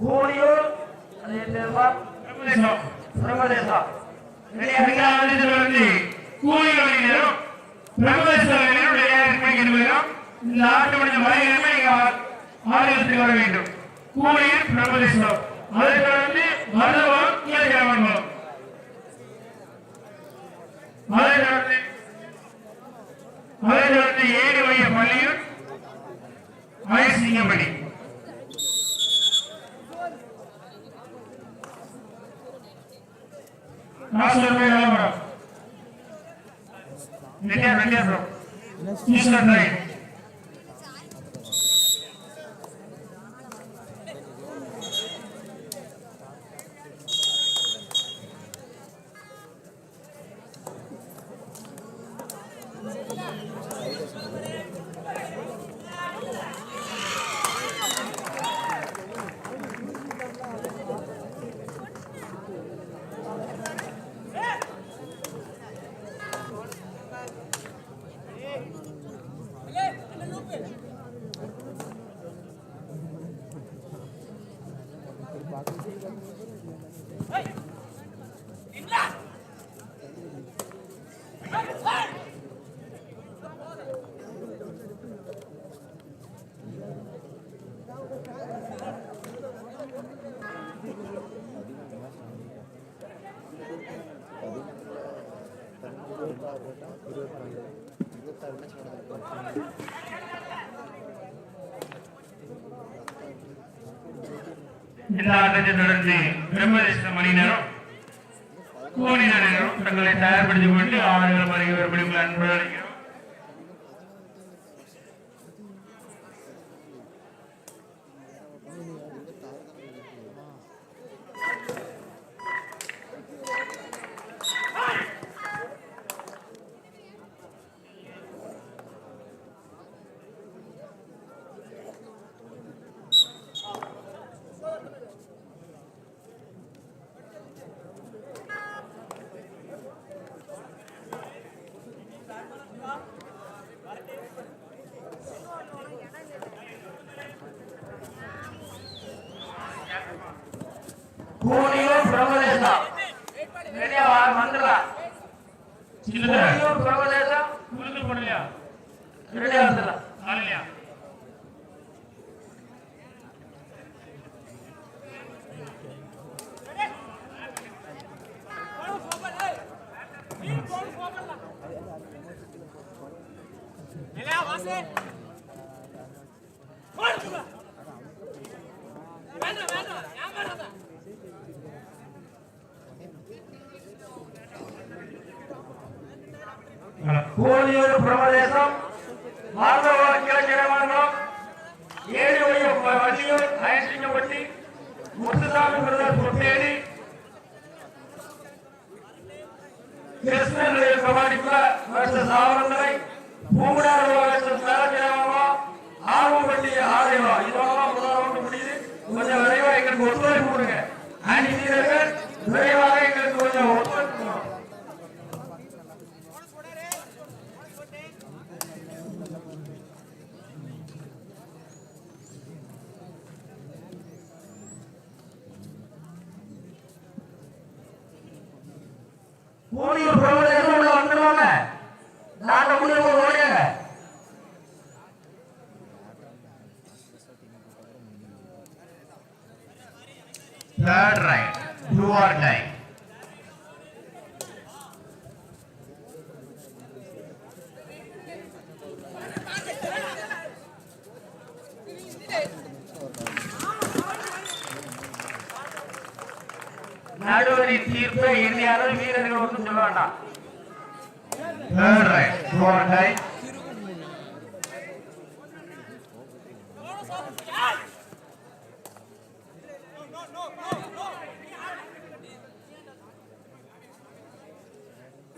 கூலியூர் அது என்ன ஊர்? பிரம்மதேசம் பிரம்மதேசம் வந்து கூலிகளிலும் பிரம்மதேசங்களிலும் விளையாட்டு இந்த ஆட்டு மனித மலையிலுமே ஆலயத்துக்கு வர வேண்டும். கூலியில் பிரம்மதேசம் அதை தொடர்ந்து மருதவம் கீழகிராமம் அதை தொடர்ந்து அதை தொடர்ந்து ஏழு மைய பள்ளியும் வயசிங்கப்படி விளம்பரம் Declarlo, declarlo. Eso es Reddiyar Reddiyar bro Eswaran right இந்த ஆட்டத்தை தொடர்ந்து பிரம்மதேச மணியினரும் கோணினரும் தங்களை தயார்படுத்திக் கொண்டு ஆடுகள் வருகை வரும்படி அழைக்கிறோம். அன்புடன் அழைக்கிறோம் கூலியூர் பிரம்மதேசம் ரெடியா வா வந்துடலாம் சின்னதா கூலியூர் பிரம்மதேசம் உளுந்து போடலையா ரெடியா வந்துடலாம் காலையா கூலியூர் பிரம்மதேசம் மாதவ கிழக்கிழமங்கலம் ஏழு ஒய்ய வள்ளியூர் அயசிங்கப்பட்டி முத்துசாமி பிரதர் பொட்டேரி கிருஷ்ணன் கபாடிக்குள்ள வருஷம் சாவரந்தரை பூமுடார் வருஷம் கிழக்கிழமங்கலம் ஆர்வப்பட்டி ஆதேவா இதெல்லாம் முதல் ரவுண்டு முடியுது கொஞ்சம் விரைவா எங்களுக்கு ஒத்துழைப்பு கொடுங்க அணி வீரர்கள் Third right, do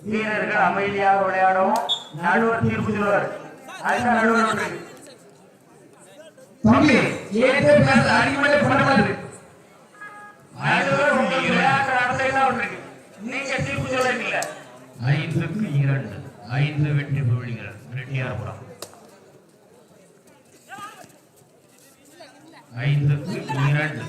வீரர்கள் அமைதியாக விளையாடவும் நடுவர் தீர்ப்பு சொல்வார் அதுதான் நடுவர் தம்பி ஏதே பேச அடிமலை பண்ணக்கூடாது நடுவர் உங்களுக்கு விளையாட்டு நடத்தையெல்லாம் ஒன்று இருக்கு. நீங்க தீர்ப்பு சொல்லுறீங்களா ஐந்துக்கு இரண்டு ஐந்து வெற்றி புள்ளிகள் ரெட்டியார்புரம் ஐந்துக்கு இரண்டு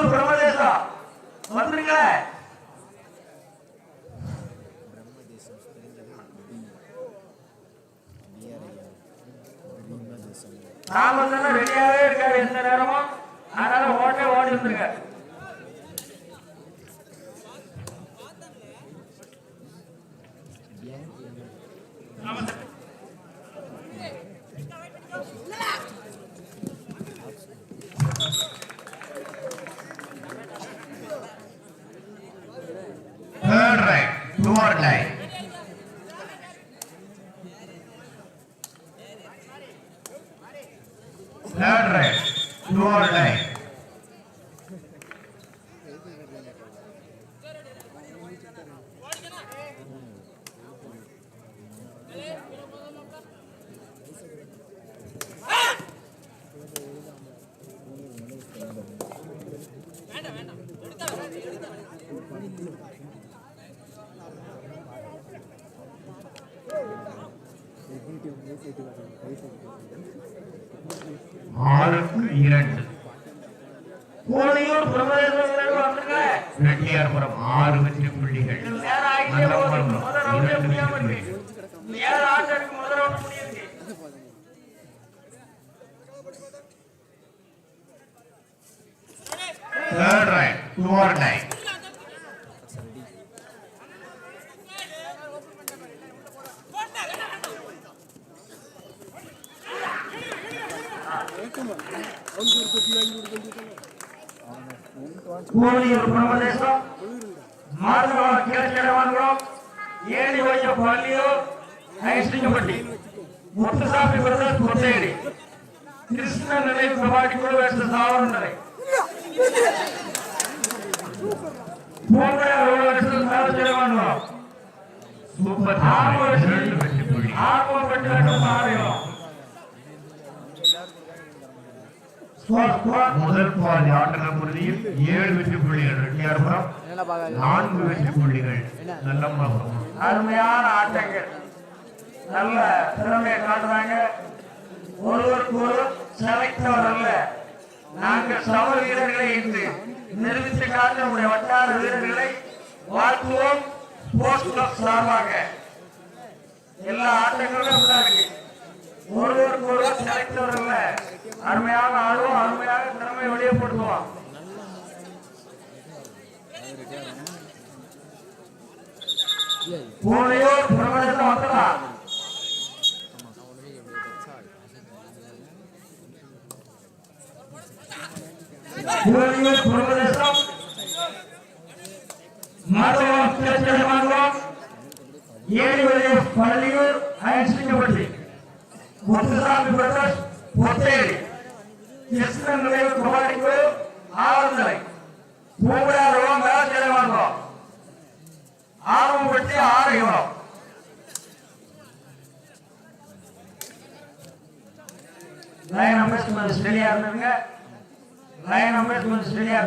கோழியூர் பிரம்மதேசம். வந்துருங்களே. நாம ரெடியாவே இருக்காது எந்த நேரமும். அதனால ஓட்டே ஓடி வந்துருங்க. Third right, two or. ஆளுக்கு இரண்டு. கோழியூர் பிரம்மதேசம் வந்துருங்க ரெட்டியார்புரம் ஆறு வெற்றி ಪೂರ್ವಿ ಪ್ರದೇಶ ಮಾರ್ಗಗಳ ಕೇಳವನಗಳು ಏಳು ವಯಸ್ಸು ಬಾಲ್ಯು ಹೈಸ್ಟಿಂಗಬಟ್ಟಿ ಮುತ್ತುಸಾಪಿ ಬ್ರದರ್ಸ್ ಕೊತ್ತೇಡಿ ಕೃಷ್ಣನಲ್ಲಿ ಪ್ರಭಾಟಿಗಳು ವೆಸ್ಟ್ ಸಾವಿರನರೆ ಪೂರ್ವ ಏಳು ವರ್ಷದ ಸಾರು ಜಲವನಗಳು ಸುಪಧಾಮ ಆಗುವ ಪಟ್ಟಿನ ಕಾರ್ಯ முதல் பாதி ஆட்டங்கள் புள்ளியில் ஏழு வெற்றி புள்ளிகள் ரெட்டியார்புரம் நான்கு வெற்றி புள்ளிகள் நல்லம்பாபுரம் அருமையான ஆட்டங்கள். நல்ல திறமையை காட்டுறாங்க. ஒருவருக்கு ஒருவர் சிலைத்தவர் அல்ல. நாங்கள் சம வீரர்களை இன்று நிரூபித்து காட்ட நம்முடைய வட்டார வீரர்களை வாழ்த்துவோம். ஸ்போர்ட்ஸ் கிளப் சார்பாக. எல்லா ஆட்டங்களும் அப்படிதான் இருக்கு. ஒருவருக்கு ஒருவர் சிலைத்தவர் அல்ல அருமையாக ஆடுவோம் அருமையாக திறமை வெளியப்படுத்துவோம் பூனையோர் பிரபலத்தை வந்துடலாம் பூனையோர் பிரபலதேசம் மாதவம் திருச்செந்தமங்கலம் ஏழிவரை பள்ளியூர் அயன்சிங்கப்பட்டி முத்துசாமி பிரதர்ஸ் பொத்தேரி கிருஷ்ணன் நிலைவு கபாடிக்குழு ஆவந்தலை பூங்குடார் மேலே வாங்குவோம் பற்றி ஆரோக்கியம் லைன் நம்பர்ஸ் ஸ்டெடியா லைன் நம்பர்ஸ் ஸ்டெடியா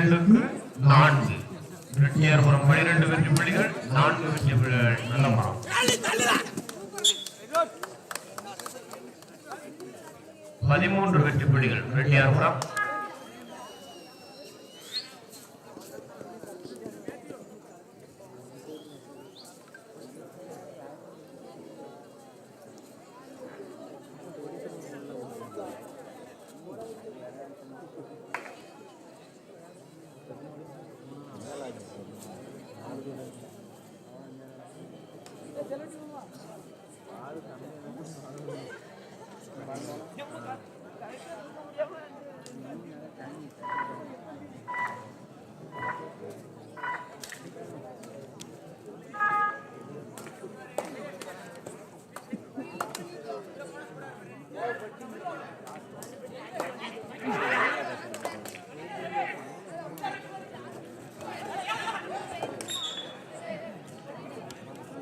பனிரெண்டுக்கு நான்கு. ரெட்டியார்புரம் பனிரெண்டு வெற்றி புள்ளிகள் நான்கு வெற்றி புள்ளிகள். நல்லமரம் பதிமூன்று வெற்றி புள்ளிகள். Reddiyarpuram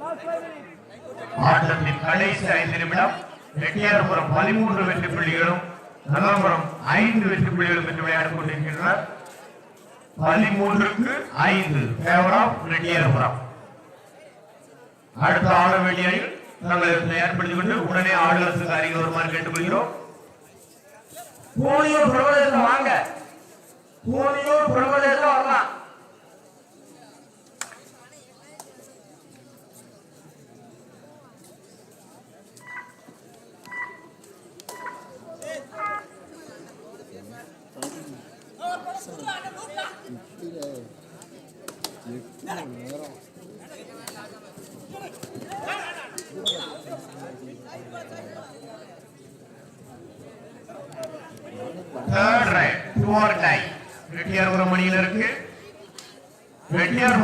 Last five minutes. ஆட்டத்தின் கடைசி ஐந்து நிமிடம் ரெட்டியார்புரம் பதிமூன்று வெற்றி புள்ளிகளும் நல்லபுரம் ஐந்து வெற்றி புள்ளிகளும் என்று விளையாடிக் கொண்டிருக்கின்றனர். பதிமூன்றுக்கு ஐந்து ஃபேவர் ரெட்டியார்புரம். அடுத்த ஆட வெளியில் தங்களை தயார்படுத்திக் கொண்டு உடனே ஆளுநருக்கு அருகில் வருமாறு கேட்டுக்கொள்கிறோம். போலியோ பிரபதேசம் வாங்க. போலியோ பிரபதேசம் வரலாம்.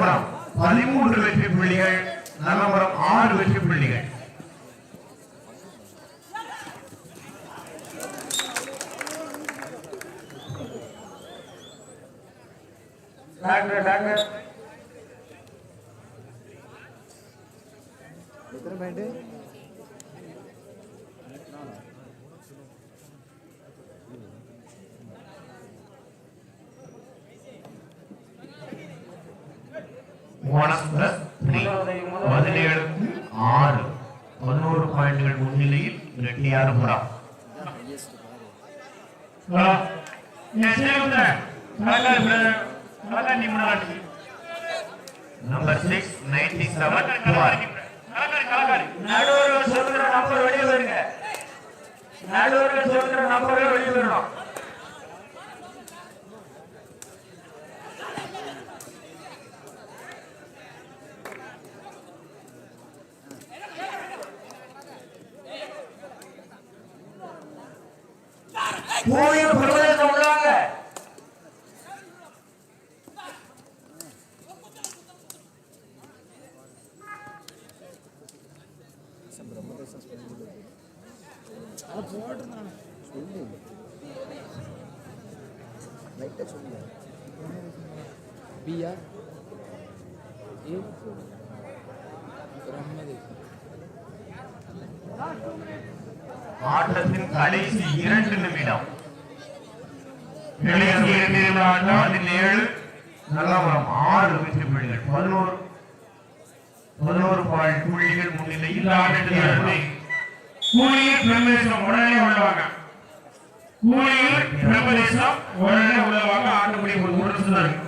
ரெட்டியார்புரம் பதிமூன்று வெற்றி புள்ளிகள் நல்லபுரம் ஆறு வெற்றி புள்ளிகள். Doctor doctor. எத்தனை பாயிண்ட்? போனஸ் பிளஸ் த்ரீ பதினேழுக்கு ஆறு. பதினோரு பாயிண்ட்கள் முன்னிலையில் Reddiyar Reddiyarpuram number six ninety seven நடுவர் சொல்கிற நம்பர் வெளியே வருங்க நடுவர் சொல்கிற நம்பரே வெளியே வரணும் பூனியூர் பிரபதேசம் உள்ளாங்க பிஆர் ஏ பிரம்மதி ஆட்டத்தின் கடைசி இரண்டு நிமிடம். ஆட்டம் பதினேழு நல்லபுரம் ஆறு வெற்றி புள்ளிகள் பதினோரு பதினோரு பாயிண்ட் புள்ளிகள் முன்னிலையில் ஆட்டத்தை கூலியில் பிரம்மதேசம் உடனே உள்ளவாங்க கூலியில் பிரம்மதேசம் உடனே உள்ளவாங்க ஆட்டுப்படி ஒரு ஒரு நிமிஷம் தான் இருக்கு.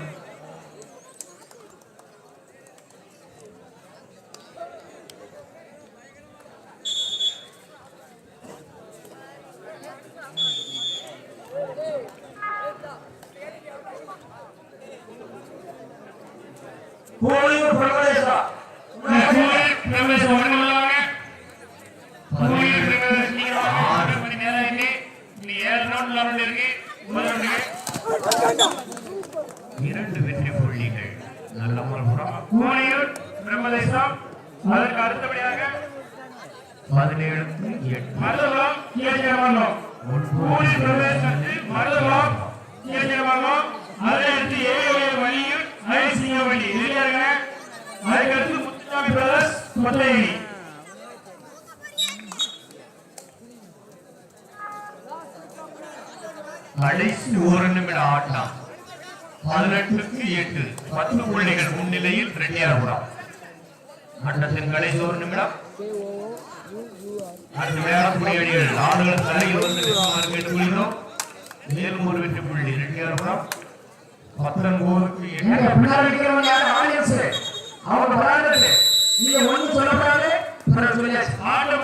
பூனியூர் பிரபதேசம் கூலியில் பிரம்மதேசம் உடனே உள்ளவாங்க கூலியில் பிரம்மதேசம் நீங்க ஆறு மணி நேரம் இருக்கு நீ ரவுண்ட் இருக்கு. இரண்டு வெற்றி புள்ளிகள். நல்லபுரம் கூலியில் பிரம்மதேசம். அதற்கு அடுத்தபடியாக பதினேழு எட்டு. மருதகுலம் கீழச்சிரமங்கலம் பிரதேசத்தில் மருதகுலம் கீழச்சிரமங்கலம் அதை அடுத்து ஏழு ஐசிங்க வழி அதுக்கடுத்து முத்துசாமி பிரதர்ஸ் கொத்தையடி கடைசி ஒரு நிமிட ஆட்டம் பதினெட்டுக்கு எட்டு பத்து புள்ளிகள் முன்னிலையில் ரெட்டியார்புரம். ஆட்டத்தின் கடைசி ஒரு நிமிடம் அடுத்த விளையாடக்கூடிய அடிகள் ஆடுகள் தலையில் வந்து கேட்டுக்கொள்கிறோம் மேலும் ஒரு வெற்றி புள்ளி ரெட்டியார்புரம். பத்தொன்பதுக்கு எட்டு. அவங்க நீங்க ஒன்று சொல்லப்படாது ஆட்ட